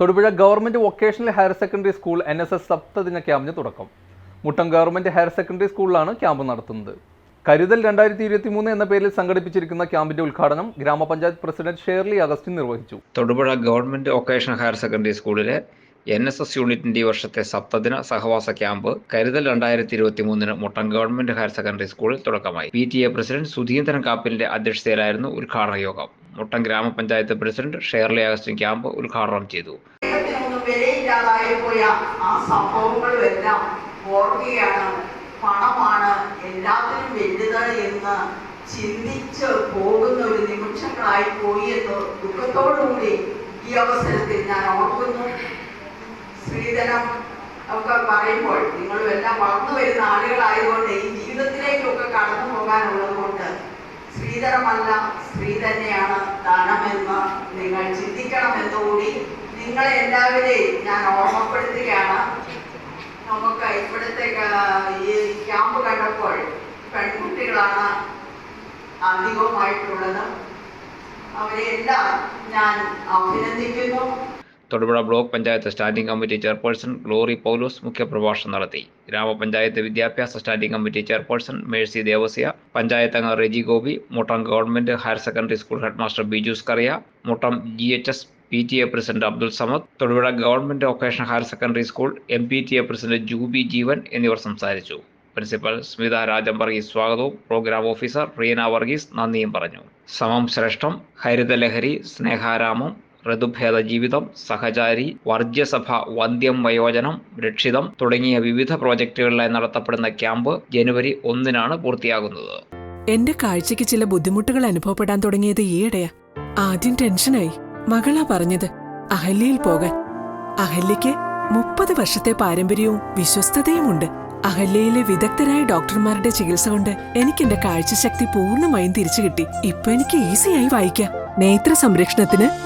Thodupuzha government vocational higher secondary school N S S സപ്തദിന ക്യാമ്പിന് തുടക്കം. Muttom government higher secondary സ്കൂളിലാണ് camp നടത്തുന്നത്. കരുതൽ രണ്ടായിരത്തി ഇരുപത്തി മൂന്ന് എന്ന പേരിൽ സംഘടിപ്പിച്ചിരിക്കുന്ന ക്യാമ്പിന്റെ ഉദ്ഘാടനം ഗ്രാമപഞ്ചായത്ത് പ്രസിഡന്റ് ഷേർലി അഗസ്റ്റിൻ നിർവഹിച്ചു. Thodupuzha government vocational higher secondary സ്കൂളിലെ എൻ എസ് എസ് യൂണിറ്റിന്റെ ഈ വർഷത്തെ സപ്തദിന സഹവാസ ക്യാമ്പ് കരുതൽ രണ്ടായിരത്തി ഇരുപത്തി മൂന്നിന് മുട്ടം ഗവൺമെന്റ് ഹയർ സെക്കൻഡറി സ്കൂളിൽ തുടക്കമായി. P T A president Sudheendran കാപ്പിലിന്റെ അധ്യക്ഷതയിലായിരുന്നു ഉദ്ഘാടന യോഗം മുട്ടം ഗ്രാമപഞ്ചായത്ത് പ്രസിഡന്റ് ഷേർലി അഗസ്റ്റിൻ ക്യാമ്പ് ഉദ്ഘാടനം ചെയ്തു. സ്നേഹത്തിനൊന്നും വിലയില്ലാതായി പോയ ആ സംഭവങ്ങളും എല്ലാം ഓർക്കുകയാണ്. പണമാണ് എല്ലാത്തിനും വലുത് എന്ന് ചിന്തിച്ച് പോകുന്ന ഒരു നിമിഷങ്ങളായി പോയി എന്ന് ദുഃഖത്തോടുകൂടി ഈ അവസരത്തിൽ ഞാൻ ഓർക്കുന്നു. സ്ത്രീധനം ഒക്കെ പറയുമ്പോൾ നിങ്ങളും എല്ലാം വളർന്നു വരുന്ന ആളുകളായതുകൊണ്ട് ഈ ജീവിതത്തിലേക്കൊക്കെ കടന്നു പോകാനുള്ളത് കൊണ്ട് സ്ത്രീധനമല്ല സ്ത്രീ തന്നെയാണ് ധനമെന്ന് നിങ്ങൾ ചിന്തിക്കണമെന്നുകൂടി നിങ്ങളെ എല്ലാവരെയും ഞാൻ ഓർമ്മപ്പെടുത്തുകയാണ്. നമുക്ക് ഇവിടുത്തെ ഈ ക്യാമ്പ് കണ്ടപ്പോൾ പെൺകുട്ടികളാണ് അധികമായിട്ടുള്ളത്. അവരെല്ലാം ഞാൻ അഭിനന്ദിക്കുന്നു. Thodupuzha block panchayat standing committee chairperson Glory Paulose മുഖ്യപ്രഭാഷണം നടത്തി. ഗ്രാമപഞ്ചായത്ത് വിദ്യാഭ്യാസ standing committee chairperson Mercy Devasya panchayat അംഗം Reji Gopi Muttom government higher secondary school headmaster Biju Scaria Muttom G H S P T A president Abdul Samad Thodupuzha government vocational higher secondary school M P T A president Juby Jeevan എന്നിവർ സംസാരിച്ചു. Principal Smitha Rajan Varghese സ്വാഗതവും. Programme officer Reena Varghese നന്ദിയും പറഞ്ഞു. സമം ശ്രേഷ്ഠം ഹരിതലഹരി സ്നേഹാരാമം. ഋതുഭേദ ജീവിതം സഹചാരി വർജ്യസഭ വന്ധ്യം വയോജനം രക്ഷിതം തുടങ്ങിയ വിവിധ പ്രോജക്റ്റുകളിലായി നടത്തപ്പെടുന്ന ക്യാമ്പ് ജനുവരി ഒന്നിനാണ് പൂർത്തിയാകുന്നത്. എന്റെ കാഴ്ചയ്ക്ക് ചില ബുദ്ധിമുട്ടുകൾ അനുഭവപ്പെടാൻ തുടങ്ങിയത് ഈയിടെയാ. ആദ്യം ടെൻഷനായി. മകളാ പറഞ്ഞത് അഹല്യയിൽ പോകാൻ. അഹല്യയ്ക്ക് മുപ്പത് വർഷത്തെ പാരമ്പര്യവും വിശ്വസ്തതയുമുണ്ട്. അഹല്യയിലെ വിദഗ്ധരായ ഡോക്ടർമാരുടെ ചികിത്സ കൊണ്ട് എനിക്ക് എന്റെ കാഴ്ചശക്തി പൂർണമായും തിരിച്ചു കിട്ടി ഇപ്പൊ എനിക്ക് ഈസിയായി വായിക്കാം. നേത്ര സംരക്ഷണത്തിന്